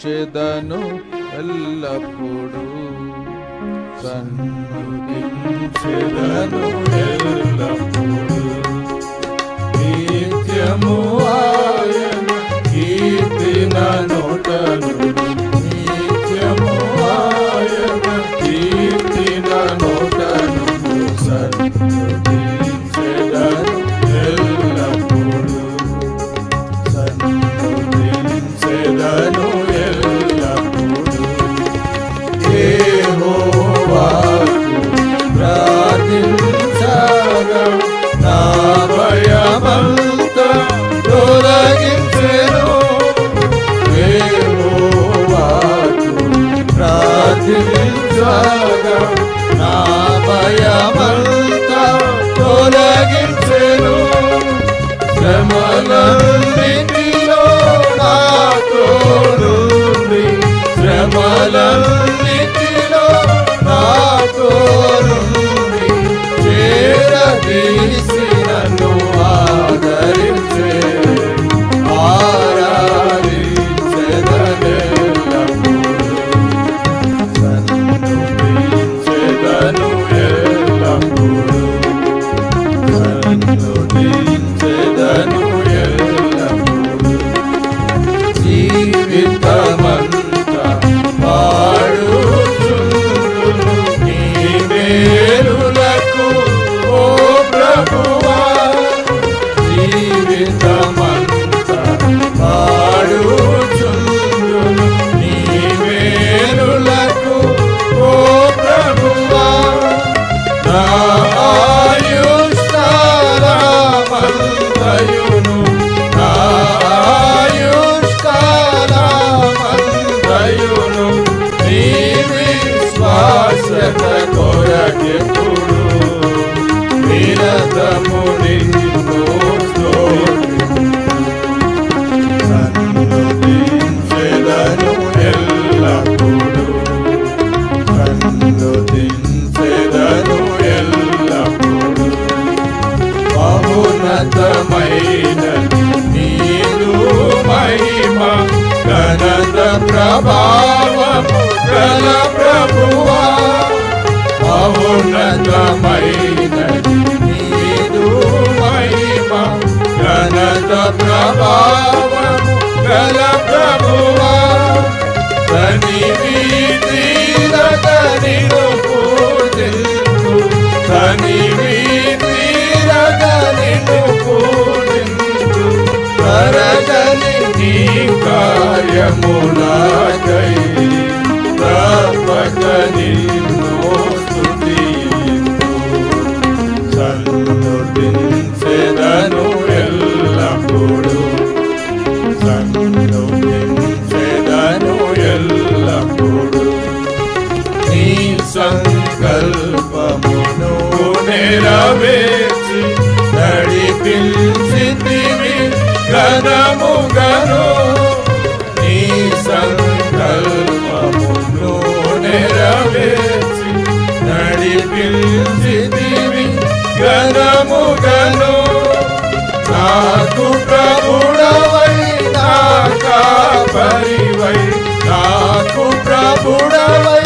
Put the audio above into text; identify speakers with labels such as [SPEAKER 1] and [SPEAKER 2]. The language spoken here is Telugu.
[SPEAKER 1] సన్నుతించెదను ఎల్లప్పుడూ. సన్నుతించెదను ఎల్లప్పుడూ. నిత్యము ఆయన కీర్తిన నోటను. నిత్యము ఆయన కీర్తిన నోటను. సన్నుతించెదను ఎల్లప్పుడూ. సన్నుతించెదను ప్రార్థించగా నా భయమంతా తొలగించెను. శ్రమలన్నిటిలో one. గల ప్రభువా మహోన్నతమైన నీదు మహిమ ఘనత ప్రభావము గల ప్రభువా తనివిరగనిను పూజింతు తనివిరగనిను పూజింతు తరగని నీ సంకల్పమును నెరవేర్చి నడిపించితివి ఘనముగను నీ నడిపించితివి ఘనముగను. నాకు ప్రభుడవై నా కాపరివై నాకు ప్రభుడవై.